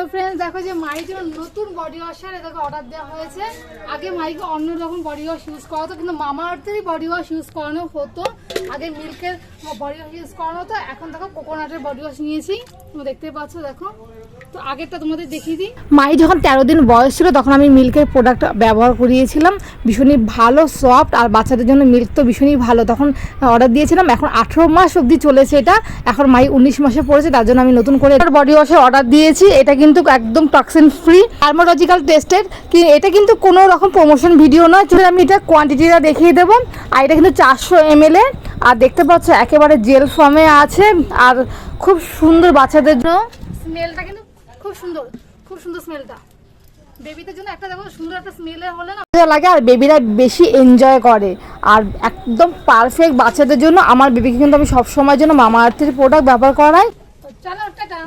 তো ফ্রেন্ডস দেখো যে মায়ের জন্য নতুন বডি ওয়াশার এটাকে অর্ডার দেওয়া হয়েছে। আগে মাইকে অন্য রকম বডি ওয়াশ ইউজ করা হতো কিন্তু মামা আর্থেরই বডি ওয়াশ ইউজ করানো হতো। আগে মিল্কের বডি ওয়াশ ইউজ করানো হতো, এখন দেখো কোকোনাটের বডি ওয়াশ নিয়েছি। তুমি দেখতে পাচ্ছ, দেখো। তো আগেরটা তোমাদের দেখিয়ে দিই। মাই যখন তেরো দিন বয়স ছিল তখন আমি মিল্কের প্রোডাক্ট ব্যবহার করিয়েছিলাম। ভীষণই ভালো সফট আর বাচ্চাদের জন্য মিল্ক তো ভীষণই ভালো। তখন অর্ডার দিয়েছিলাম এখন আঠেরো মাস অবধি চলেছে এটা। এখন মাই উনিশ মাসে পড়েছে তার জন্য আমি নতুন করে বডি ওয়াশের অর্ডার দিয়েছি। এটা কিন্তু একদম টক্সিন ফ্রি আর্মোলজিক্যাল টেস্টেড এটা কিন্তু কোনো রকম প্রমোশন ভিডিও নয়। চলে আমি এটা কোয়ান্টিটিটা দেখিয়ে দেবো। আর এটা কিন্তু চারশো এম এর। আর দেখতে পাচ্ছ একেবারে জেল ফর্মে আছে। আর খুব সুন্দর বাচ্চাদের জন্য। স্মেলটা কিন্তু খুব সুন্দর খুব সুন্দর স্মেলটা বেবিদের জন্য একটা দেখো সুন্দর একটা স্মেলে হলে না লাগে আর বেবিরা বেশি এনজয় করে। আর একদম পারফেক্ট বাচ্চাদের জন্য আমার বেবিকে কিন্তু আমি সব সময়ের জন্য মামা আর্থের প্রোডাক্ট ব্যবহার করাই। চলো টাটা।